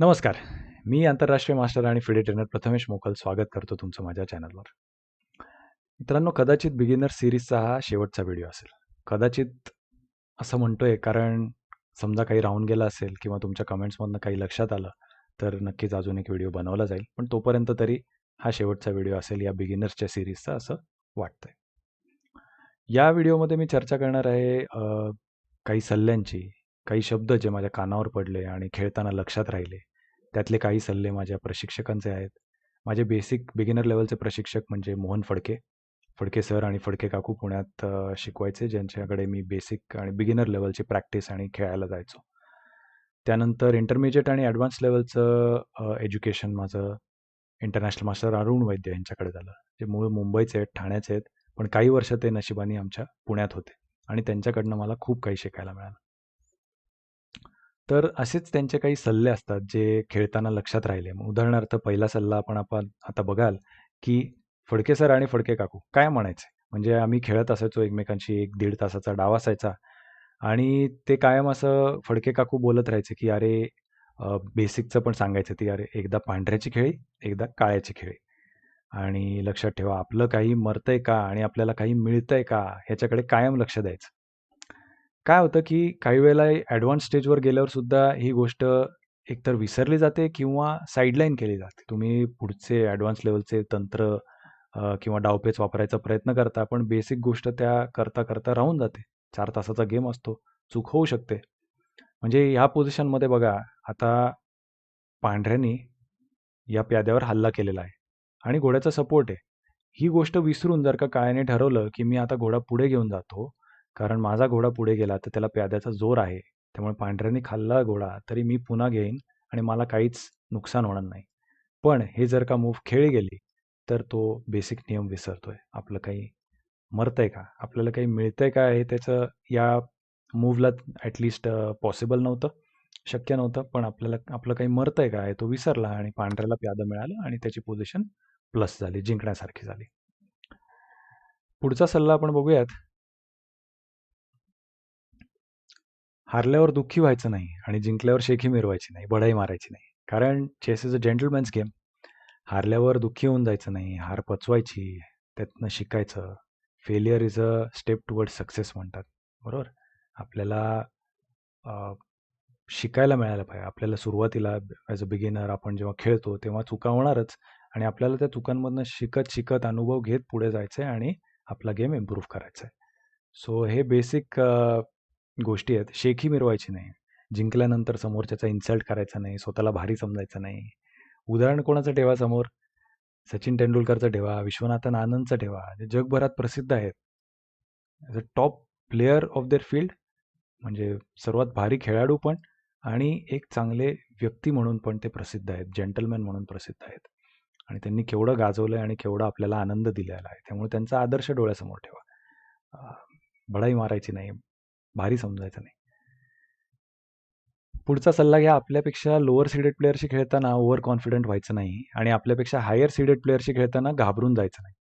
नमस्कार. मी आंतरराष्ट्रीय मास्टर आणि फिडे ट्रेनर प्रथमेश मोकल स्वागत करतो तुमचं माझ्या चॅनलवर. मित्रांनो, कदाचित बिगिनर सिरीजचा हा शेवटचा व्हिडिओ असेल. कदाचित असं म्हणतोय कारण समजा काही राहून गेला असेल किंवा तुमच्या कमेंट्समधनं काही लक्षात आलं, तर नक्कीच अजून एक व्हिडिओ बनवला जाईल. पण तोपर्यंत तरी हा शेवटचा व्हिडिओ असेल या बिगिनर्सच्या सिरीजचा असं वाटतंय. या व्हिडिओमध्ये मी चर्चा करणार आहे काही सल्ल्यांची, काही शब्द जे माझ्या कानावर पडले आणि खेळताना लक्षात राहिले. त्यातले काही सल्ले माझ्या प्रशिक्षकांचे आहेत. माझे बेसिक बिगिनर लेवलचे प्रशिक्षक म्हणजे मोहन फडके. फडके सर आणि फडके काकू पुण्यात शिकवायचे ज्यांच्याकडे मी बेसिक आणि बिगिनर लेवलची प्रॅक्टिस आणि खेळायला जायचो. त्यानंतर इंटरमिजिएट आणि ॲडव्हान्स लेवलचं एज्युकेशन माझं इंटरनॅशनल मास्टर अरुण वैद्य यांच्याकडे झालं. जे मूळ मुंबईचे आहेत, ठाण्याचे आहेत. पण काही वर्ष ते नशिबाने आमच्या पुण्यात होते आणि त्यांच्याकडनं मला खूप काही शिकायला मिळालं. तर असेच त्यांचे काही सल्ले असतात जे खेळताना लक्षात राहिले. मग उदाहरणार्थ पहिला सल्ला आपण आपण आता बघाल, की फडके सर आणि फडके काकू काय म्हणायचे? म्हणजे आम्ही खेळत असायचो एकमेकांशी एक दीड तासाचा डाव असायचा आणि ते कायम असं फडके काकू बोलत राहायचे, की "अरे बेसिकचं पण सांगायचं ती "अरे एकदा पांढऱ्याची खेळी, एकदा काळ्याची खेळी आणि लक्षात ठेवा आपलं काही मरतंय का आणि आपल्याला काही मिळतंय का ह्याच्याकडे कायम लक्ष द्यायचं." काय होतं, की काही वेळेला ॲडव्हान्स स्टेजवर गेल्यावर सुद्धा ही गोष्ट एकतर विसरली जाते किंवा साइडलाईन केली जाते. तुम्ही पुढचे ॲडव्हान्स लेव्हलचे तंत्र अ, किंवा डावपेच वापरायचा प्रयत्न करता, पण बेसिक गोष्ट त्या करता-करता राहून जाते. 4 तासाचा गेम असतो, चूक होऊ शकते. म्हणजे ह्या पोझिशनमध्ये बघा, आता पांढऱ्यांनी या प्याद्यावर हल्ला केलेला आहे आणि घोड्याचा सपोर्ट आहे. ही गोष्ट विसरून जर का काळ्याने ठरवलं, की मी आता घोडा पुढे घेऊन जातो, कारण माझा घोडा पुढे गेला तर त्याला प्याद्याचा जोर आहे. त्यामुळे पांढऱ्याने खाल्ला घोडा तरी मी पुन्हा घेईन आणि मला काहीच नुकसान होणार नाही. पण हे जर का मूव्ह खेळी गेली, तर तो बेसिक नियम विसरतोय. आपलं काही मरतंय का? आपल्याला काही मिळतंय का? हे त्याचं या मूव्हला ॲटलिस्ट पॉसिबल नव्हतं, शक्य नव्हतं. पण आपल्याला आपलं काही मरतंय का? हे तो विसरला आणि पांढऱ्याला प्यादं मिळालं आणि त्याची पोझिशन प्लस झाली, जिंकण्यासारखी झाली. पुढचा सल्ला आपण बघूयात. हारल्यावर दुःखी व्हायचं नाही आणि जिंकल्यावर शेखी मिरवायची नाही, बढाई मारायची नाही. कारण chess is a gentleman's game. हारल्यावर दुःखी होऊन जायचं नाही, हार पचवायची, त्यातनं शिकायचं. Failure is a step toward success म्हणतात, बरोबर? आपल्याला शिकायला मिळायला पाहिजे. आपल्याला सुरुवातीला ॲज अ बिगिनर आपण जेव्हा खेळतो, तेव्हा चुका होणारच आणि आपल्याला त्या चुकांमधनं शिकत-शिकत अनुभव घेत पुढे जायचं आहे आणि आपला गेम इम्प्रूव्ह करायचा आहे. सो हे बेसिक गोष्टी आहेत. शेखी मिरवायची नाही. जिंकल्यानंतर समोरच्याचा इन्सल्ट करायचा नाही, स्वतःला भारी समजायचं नाही. उदाहरण कोणाचं ठेवा समोर? सचिन तेंडुलकरचं ठेवा, विश्वनाथन आनंदचं ठेवा. जे जगभरात प्रसिद्ध आहेत. As a top player of their field म्हणजे सर्वात भारी खेळाडू पण आणि एक चांगले व्यक्ती म्हणून पण ते प्रसिद्ध आहेत. जेंटलमॅन म्हणून प्रसिद्ध आहेत आणि त्यांनी केवढं गाजवलं आहे आणि केवढा आपल्याला आनंद दिलेला आहे. त्यामुळे त्यांचा आदर्श डोळ्यासमोर ठेवा. बढाई मारायची नाही, भारी समजायचं नाही. पुढचा सल्ला घ्या, आपल्यापेक्षा लोअर सीडेड प्लेयरशी खेळताना ओव्हर कॉन्फिडंट व्हायचं नाही आणि आपल्यापेक्षा हायर सीडेड प्लेयरशी खेळताना घाबरून जायचं नाही.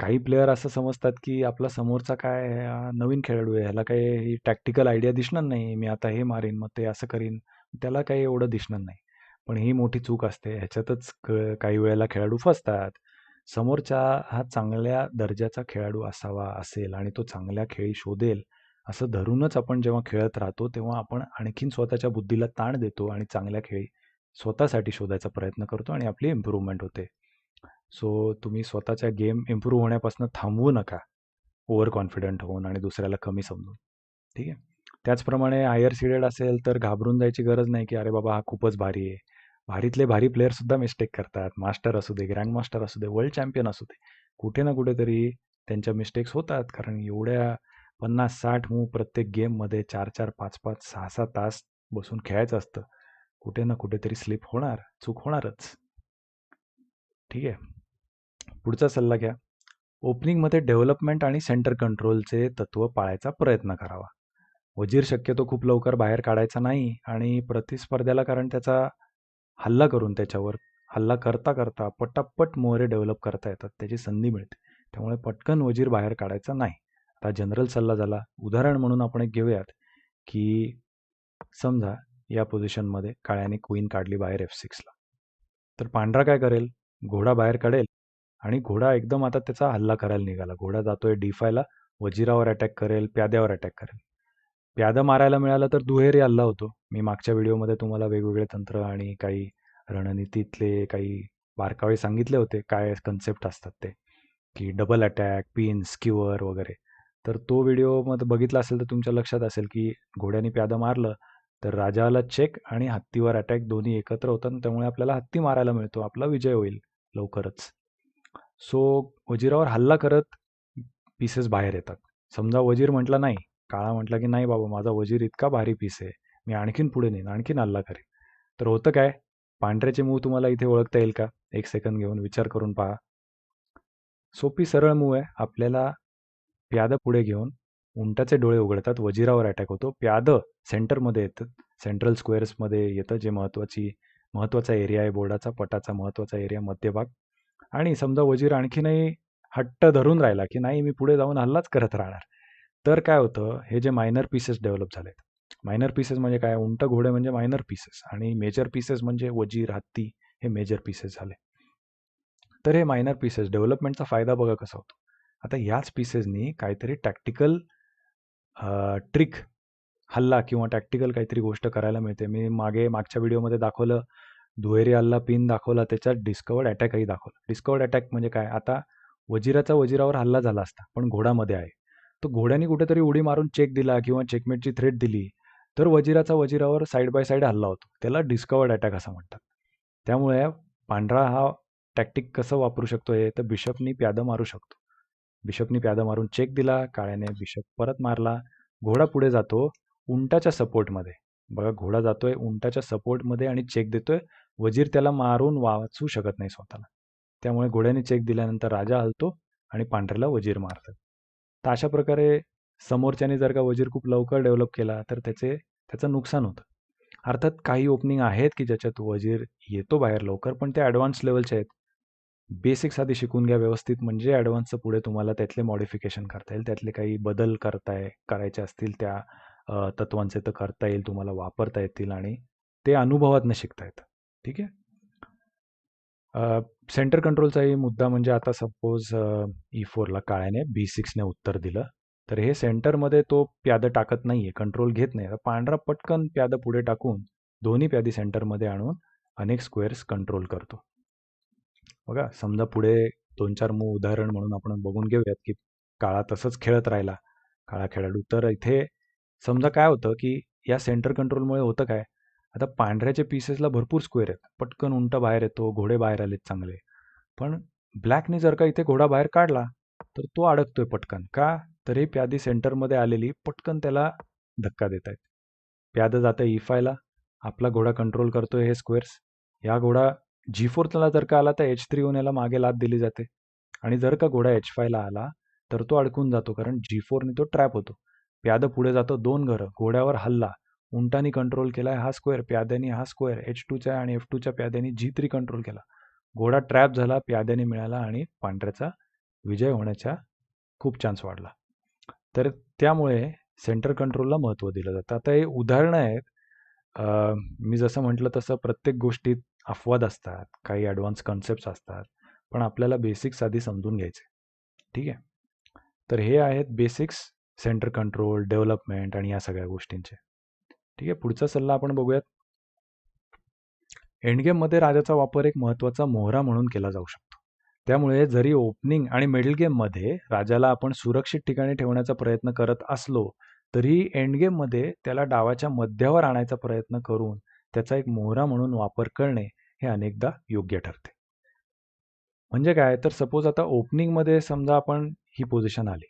काही प्लेयर असं समजतात, की आपला समोरचा काय नवीन खेळाडू आहे, ह्याला काही टॅक्टिकल आयडिया दिसणार नाही. मी आता हे मारीन, मग ते असं करीन. त्याला काही एवढं दिसणार नाही. पण ही मोठी चूक असते. ह्याच्यातच काही वेळेला खेळाडू फसतात. समोरचा हा चांगल्या दर्जाचा खेळाडू असावा, असेल आणि तो चांगल्या खेळी शोधेल, असं धरूनच आपण जेव्हा खेळत राहतो, तेव्हा आपण आणखीन स्वतःच्या बुद्धीला ताण देतो आणि चांगल्या खेळी स्वतःसाठी शोधायचा प्रयत्न करतो आणि आपली इम्प्रूव्हमेंट होते. सो तुम्ही स्वतःच्या गेम इम्प्रूव्ह होण्यापासून थांबवू नका, ओव्हर कॉन्फिडंट होऊन आणि दुसऱ्याला कमी समजून. ठीक आहे? त्याचप्रमाणे हायर सीडेड असेल तर घाबरून जायची गरज नाही, की "अरे बाबा, हा खूपच भारी आहे." भारीतले भारी प्लेयरसुद्धा मिस्टेक करतात. मास्टर असू दे, ग्रँड मास्टर असू दे, वर्ल्ड चॅम्पियन असू दे. कुठे ना कुठेतरी त्यांच्या मिस्टेक्स होतात. कारण एवढ्या पन्नास साठ मू प्रत्येक गेममध्ये 4-4, 5-5, 6-6 तास बसून खेळायचं असतं. कुठे ना कुठेतरी स्लिप होणार, चूक होणारच. ठीक आहे? पुढचा सल्ला घ्या. ओपनिंगमध्ये डेव्हलपमेंट आणि सेंटर कंट्रोलचे तत्त्व पाळायचा प्रयत्न करावा. वजीर शक्यतो खूप लवकर बाहेर काढायचा नाही आणि प्रतिस्पर्ध्याला कारण त्याचा हल्ला करून त्याच्यावर हल्ला करता-करता पटापट मोहरे डेव्हलप करता येतात. त्याची संधी मिळते. त्यामुळे पटकन वजीर बाहेर काढायचा नाही. आता जनरल सल्ला झाला. उदाहरण म्हणून आपण एक घेऊयात, की समजा या पोझिशनमध्ये काळ्याने क्वीन काढली बाहेर एफ सिक्सला तर पांढरा काय करेल? घोडा बाहेर काढेल आणि घोडा एकदम आता त्याचा हल्ला करायला निघाला. घोडा जातोय डी फायला वजिरावर अटॅक करेल प्याद्यावर अटॅक करेल. प्यादा मारायला मिळालं तर दुहेरी हल्ला होतो. मी मागच्या व्हिडिओमध्ये तुम्हाला वेगवेगळे तंत्र आणि काही रणनीतीतले काही बारकावे सांगितले होते. काय कन्सेप्ट असतात ते? की डबल अटॅक पिन स्क्युअर वगैरे. तर तो व्हिडिओ मग बघितला असेल तर तुमच्या लक्षात असेल की घोड्याने प्यादा मारलं तर राजाला चेक आणि हत्तीवर अटॅक दोन्ही एकत्र होतात त्यामुळे आपल्याला हत्ती मारायला मिळतो. आपला विजय होईल लवकरच. सो वजीरावर हल्ला करत पीसेस बाहेर येतात. समजा वजीर म्हटला नाही काळा म्हटला की नाही बाबा माझा वजीर इतका भारी पीस आहे मी आणखीन पुढे नेईन आणखीन हल्ला करेन. तर होतं काय? पांढऱ्याचे मूव तुम्हाला इथे ओळखता येईल का? एक सेकंद घेऊन विचार करून पहा. सोपी सरळ मूव आहे. आपल्याला प्यादं पुढे घेऊन उंटाचे डोळे उघडतात वजिरावर अटॅक होतो. प्यादं सेंटरमध्ये येतं सेंट्रल स्क्वेअर्समध्ये येतं जे महत्त्वाची महत्त्वाचा एरिया आहे बोर्डाचा पटाचा महत्त्वाचा एरिया मध्यभाग. आणि समजा वजीर आणखीनही हट्ट धरून राहिला की नाही मी पुढे जाऊन हल्लाच करत राहणार. तर काय होतं? हे जे मायनर पीसेस डेव्हलप झालेत. मायनर पीसेस म्हणजे काय? उंट घोडे म्हणजे मायनर पीसेस आणि मेजर पीसेस म्हणजे वजीर हत्ती हे मेजर पीसेस झाले. तर हे मायनर पीसेस डेव्हलपमेंटचा फायदा बघा कसा होतो. आता याच पीसेसनी काहीतरी टॅक्टिकल ट्रिक हल्ला किंवा टॅक्टिकल काहीतरी गोष्ट करायला मिळते. मी मागे मागच्या व्हिडिओमध्ये दाखवलं दुहेरी हल्ला पिन दाखवला त्याच्यात डिस्कवर्ड अटॅकही दाखवला. डिस्कवर्ड अटॅक म्हणजे काय? आता वजिराचा वजिरावर हल्ला झाला असता पण घोडामध्ये आहे. तो घोड्याने कुठेतरी उडी मारून चेक दिला किंवा चेकमेटची थ्रेट दिली तर वजिराचा वजिरावर साईड बाय साईड हल्ला होतो. त्याला डिस्कवर्ड अटॅक असं म्हणतात. त्यामुळे पांढरा हा टॅक्टिक कसं वापरू शकतो हे? तर बिशपनी प्यादं मारू शकतो. बिशपनी प्यादा मारून चेक दिला काळ्याने बिशप परत मारला. घोडा पुढे जातो उंटाच्या सपोर्टमध्ये. बघा घोडा जातोय उंटाच्या सपोर्टमध्ये आणि चेक देतोय. वजीर त्याला मारून वाचू शकत नाही स्वतःला. त्यामुळे घोड्याने चेक दिल्यानंतर राजा हलतो आणि पांढऱ्याला वजीर मारतात. तर अशा प्रकारे समोरच्याने जर का वजीर खूप लवकर डेव्हलप केला तर त्याचे त्याचं नुकसान होतं. अर्थात काही ओपनिंग आहेत की ज्याच्यात वजीर येतो बाहेर लवकर पण ते ॲडव्हान्स लेवलचे आहेत. बेसिक्स आधी शिकून घ्या व्यवस्थित म्हणजे ॲडव्हान्सचं पुढे तुम्हाला त्यातले मॉडिफिकेशन करता येईल त्यातले काही बदल करताय करायचे असतील त्या तत्वांचे तर करता येईल तुम्हाला वापरता येतील आणि ते अनुभवातनं शिकता येतं. ठीक आहे? सेंटर कंट्रोलचाही मुद्दा म्हणजे आता सपोज ई फोरला काळ्याने बी सिक्सने उत्तर दिलं तर हे सेंटरमध्ये तो प्यादं टाकत नाही आहे कंट्रोल घेत नाही. पांढरा पटकन प्यादं पुढे टाकून दोन्ही प्यादी सेंटरमध्ये आणून अनेक स्क्वेअर्स कंट्रोल करतो. बघा समजा पुढे दोन चार मू उदाहरण म्हणून आपण बघून घेऊयात की काळा तसंच खेळत राहिला. काळा खेळाडू. तर इथे समजा काय होतं की या सेंटर कंट्रोलमुळे होतं काय? आता पांढऱ्याच्या पीसेसला भरपूर स्क्वेअर आहेत. पटकन उंट बाहेर येतो घोडे बाहेर आलेत चांगले. पण ब्लॅकने जर का इथे घोडा बाहेर काढला तर तो अडकतोय पटकन. का? तर प्यादी सेंटरमध्ये आलेली पटकन त्याला धक्का देत आहेत प्यादं जातं e इफायला आपला घोडा कंट्रोल करतोय हे स्क्वेअर्स या घोडा जी फोरला जर का आला तर एच थ्री याला मागे लाद दिली जाते. आणि जर का घोडा एच फायला आला तर तो अडकून जातो कारण जी फोरने तो ट्रॅप होतो. प्याद पुढे जातो दोन घरं घोड्यावर हल्ला. उंटानी कंट्रोल केलाय हा स्क्वेअर प्याद्यानी हा स्क्वेअर एच टूच्या आणि एफ टूच्या प्याद्यानी जी थ्री कंट्रोल केला. घोडा ट्रॅप झाला प्याद्याने मिळाला आणि पांढऱ्याचा विजय होण्याचा खूप चान्स वाढला. तर त्यामुळे सेंटर कंट्रोलला महत्त्व दिलं जातं. आता हे उदाहरणं आहेत. मी जसं म्हटलं तसं प्रत्येक गोष्टीत अफवाद असतात काही ॲडव्हान्स कन्सेप्ट असतात पण आपल्याला बेसिक्स आधी समजून घ्यायचे. ठीक आहे? तर हे आहेत बेसिक्स सेंटर कंट्रोल डेव्हलपमेंट आणि या सगळ्या गोष्टींचे. ठीक आहे? पुढचा सल्ला आपण बघूयात. एंडगेममध्ये राजाचा वापर एक महत्त्वाचा मोहरा म्हणून केला जाऊ शकतो. त्यामुळे जरी ओपनिंग आणि मिडल गेममध्ये राजाला आपण सुरक्षित ठिकाणी ठेवण्याचा प्रयत्न करत असलो तरी एंडगेममध्ये त्याला डावाच्या मध्यावर आणायचा प्रयत्न करून त्याचा एक मोहरा म्हणून वापर करणे हे अनेकदा योग्य ठरते. म्हणजे काय? तर सपोज आता ओपनिंगमध्ये समजा आपण ही पोझिशन आली.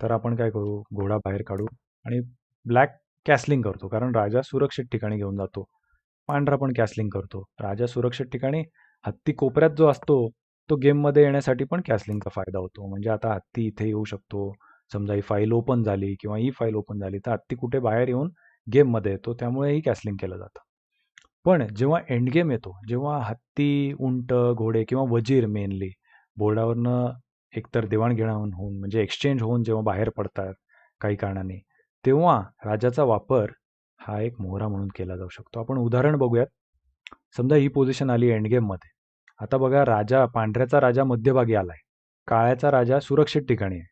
तर आपण काय करू? घोडा बाहेर काढू आणि ब्लॅक कॅसलिंग करतो. कारण राजा सुरक्षित ठिकाणी घेऊन जातो. पांढरा पण कॅसलिंग करतो. राजा सुरक्षित ठिकाणी हत्ती कोपऱ्यात जो असतो तो गेममध्ये येण्यासाठी पण कॅसलिंगचा फायदा होतो. म्हणजे आता हत्ती इथे येऊ शकतो. समजा ही फाईल ओपन झाली किंवा ही फाईल ओपन झाली तर हत्ती कुठे बाहेर येऊन गेममध्ये येतो. त्यामुळे ही कॅसलिंग केलं जातं. पण जेव्हा एंडगेम येतो जेव्हा हत्ती उंट घोडे किंवा वजीर मेनली बोर्डावरनं एकतर देवाणघेवाण होऊन म्हणजे एक्सचेंज होऊन जेव्हा बाहेर पडतात काही कारणाने तेव्हा राजाचा वापर हा एक मोहरा म्हणून केला जाऊ शकतो. आपण उदाहरण बघूयात. समजा ही पोझिशन आली एंडगेममध्ये. आता बघा राजा पांढऱ्याचा राजा मध्यभागी आलाय. काळ्याचा राजा सुरक्षित ठिकाणी आहे.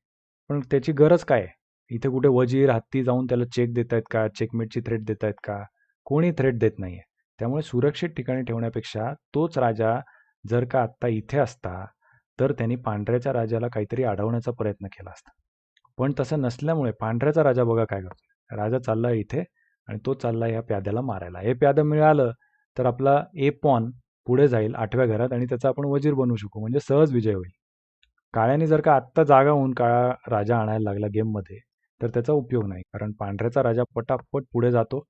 पण त्याची गरज काय आहे? इथे कुठे वजीर हत्ती जाऊन त्याला चेक देत आहेत का? चेकमेटची थ्रेट देत आहेत का? कोणी थ्रेट देत नाहीये. त्यामुळे सुरक्षित ठिकाणी ठेवण्यापेक्षा तोच राजा जर का आत्ता इथे असता तर त्यांनी पांढऱ्याच्या राजाला काहीतरी अडवण्याचा प्रयत्न केला असता. पण तसं नसल्यामुळे पांढऱ्याचा राजा बघा काय करतो राजा चालला इथे आणि तो चालला या प्याद्याला मारायला. हे प्यादं मिळालं तर आपला ए पॉन पुढे जाईल आठव्या घरात आणि त्याचा आपण वजीर बनवू शकू. म्हणजे सहज विजय होईल. काळ्याने जर का आत्ता जागा होऊन काळा राजा आणायला लागला गेममध्ये तर त्याचा उपयोग नाही. कारण पांढऱ्याचा राजा पटापट पुढे जातो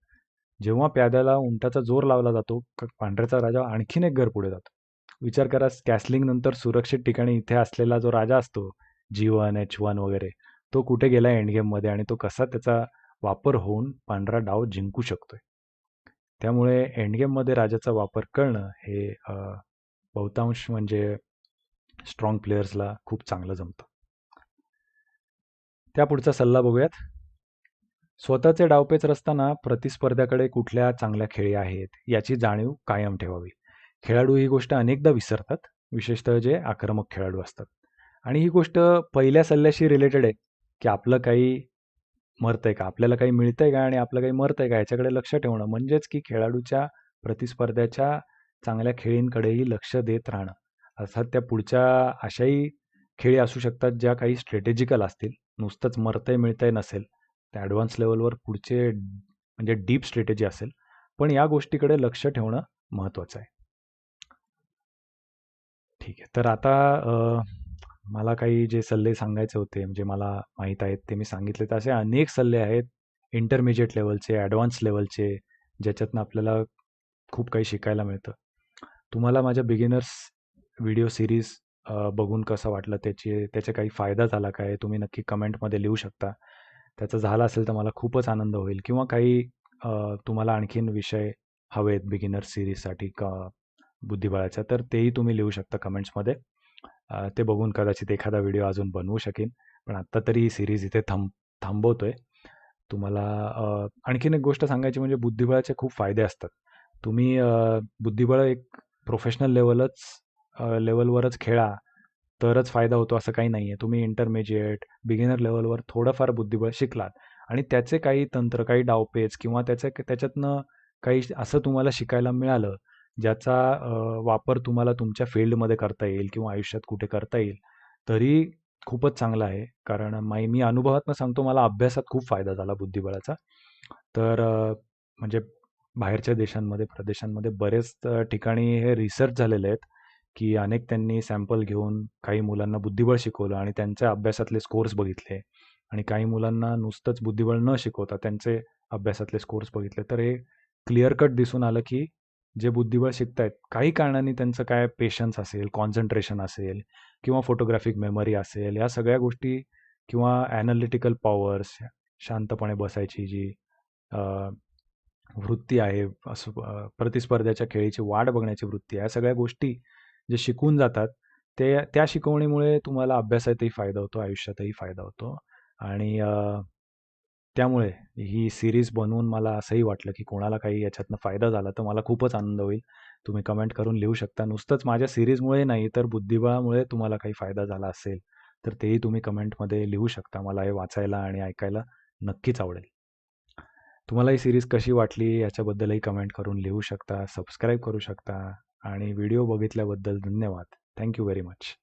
जेव्हा प्याद्याला उंटाचा जोर लावला जातो पांढऱ्याचा राजा आणखीन एक घर पुढे जातो. विचार करा कॅसलिंग नंतर सुरक्षित ठिकाणी इथे असलेला जो राजा असतो जी वन एच वन वगैरे तो कुठे गेला एंडगेममध्ये आणि तो कसा त्याचा वापर होऊन पांढरा डाव जिंकू शकतोय? त्यामुळे एंडगेममध्ये राजाचा वापर करणं हे बहुतांश म्हणजे स्ट्रॉंग प्लेयर्सला खूप चांगलं जमतं. त्या पुढचा सल्ला बघूयात. स्वतःचे डावपेच रचताना प्रतिस्पर्ध्याकडे कुठल्या चांगल्या खेळी आहेत याची जाणीव कायम ठेवावी. खेळाडू ही गोष्ट अनेकदा विसरतात विशेषतः जे आक्रमक खेळाडू असतात. आणि ही गोष्ट पहिल्या सल्ल्याशी रिलेटेड आहे की आपलं काही मरतंय का आपल्याला काही मिळतंय का आणि आपलं काही मरतंय का याच्याकडे लक्ष ठेवणं म्हणजेच की खेळाडूच्या प्रतिस्पर्ध्याच्या चांगल्या खेळींकडेही लक्ष देत राहणं. अर्थात त्या पुढच्या अशाही खेळी असू शकतात ज्या काही स्ट्रॅटेजिकल असतील नुसतंच मरतंय मिळतंय नसेल. त्या ॲडव्हान्स लेवलवर पुढचे म्हणजे डीप स्ट्रॅटेजी असेल. पण या गोष्टीकडे लक्ष ठेवणं महत्त्वाचं आहे. ठीक आहे. तर आता मला काही जे सल्ले सांगायचे होते म्हणजे मला माहीत आहेत ते मी सांगितले. तर असे अनेक सल्ले आहेत. इंटरमिजिएट लेवलचे ॲडव्हान्स लेवलचे ज्याच्यातनं आपल्याला खूप काही शिकायला मिळतं. तुम्हाला माझ्या बिगिनर्स व्हिडिओ सिरीज बघून कसं वाटलं? त्याचे त्याचा काही फायदा झाला काय? तुम्ही नक्की कमेंटमध्ये लिहू शकता. त्याचा झाला असेल तर मला खूपच आनंद होईल. किंवा काही तुम्हाला आणखीन विषय हवेत बिगिनर सिरीजसाठी का बुद्धिबळाच्या तर तेही तुम्ही लिहू शकता कमेंट्समध्ये ते बघून कदाचित एखादा व्हिडिओ अजून बनवू शकेन. पण आत्ता तरी ही सिरीज इथे थांब थांबवतो आहे तुम्हाला आणखीन एक गोष्ट सांगायची म्हणजे बुद्धिबळाचे खूप फायदे असतात. तुम्ही बुद्धिबळ एक प्रोफेशनल लेवलच लेवलवरच खेळा. तरच फायदा होतो असं काही नाही आहे तुम्ही इंटरमिजिएट बिगिनर लेवलवर थोडंफार बुद्धिबळ शिकलात. आणि त्याचे काही तंत्र काही डावपेच किंवा त्याचे त्याच्यातनं काही असं तुम्हाला शिकायला मिळालं ज्याचा वापर तुम्हाला तुमच्या फील्डमध्ये करता येईल किंवा आयुष्यात कुठे करता येईल तरी खूपच चांगलं आहे. कारण माई मी अनुभवातनं सांगतो मला अभ्यासात खूप फायदा झाला बुद्धिबळाचा. तर म्हणजे बाहेरच्या देशांमध्ये प्रदेशांमध्ये बरेच ठिकाणी हे रिसर्च झालेले आहेत. की अनेक त्यांनी सॅम्पल घेऊन काही मुलांना बुद्धिबळ शिकवलं आणि त्यांच्या अभ्यासातले स्कोर्स बघितले. आणि काही मुलांना नुसतंच बुद्धिबळ न शिकवता त्यांचे अभ्यासातले स्कोर्स बघितले. तर हे क्लिअर कट दिसून आलं की जे बुद्धिबळ शिकतायत काही कारणांनी त्यांचं काय पेशन्स असेल कॉन्सन्ट्रेशन असेल किंवा फोटोग्राफिक मेमरी असेल या सगळ्या गोष्टी किंवा ॲनालिटिकल पॉवर्स शांतपणे बसायची जी वृत्ती आहे असं प्रतिस्पर्ध्याच्या खेळीची वाट बघण्याची वृत्ती आहे या सगळ्या गोष्टी जे शिकून जातात ते त्या शिकवणीमुळे तुम्हाला अभ्यासातही फायदा होतो आयुष्यातही फायदा होतो. आणि त्यामुळे ही सिरीज बनवून मला असंही वाटलं की कोणाला काही याच्यातनं फायदा झाला तर मला खूपच आनंद होईल. तुम्ही कमेंट करून लिहू शकता. नुसतंच माझ्या सिरीजमुळे नाही तर बुद्धिबळामुळे तुम्हाला काही फायदा झाला असेल तर तेही तुम्ही कमेंटमध्ये लिहू शकता. मला हे वाचायला आणि ऐकायला नक्कीच आवडेल. तुम्हाला ही सिरीज कशी वाटली याच्याबद्दलही कमेंट करून लिहू शकता सबस्क्राईब करू शकता. आणि व्हिडिओ बघितल्याबद्दल धन्यवाद. Thank you very much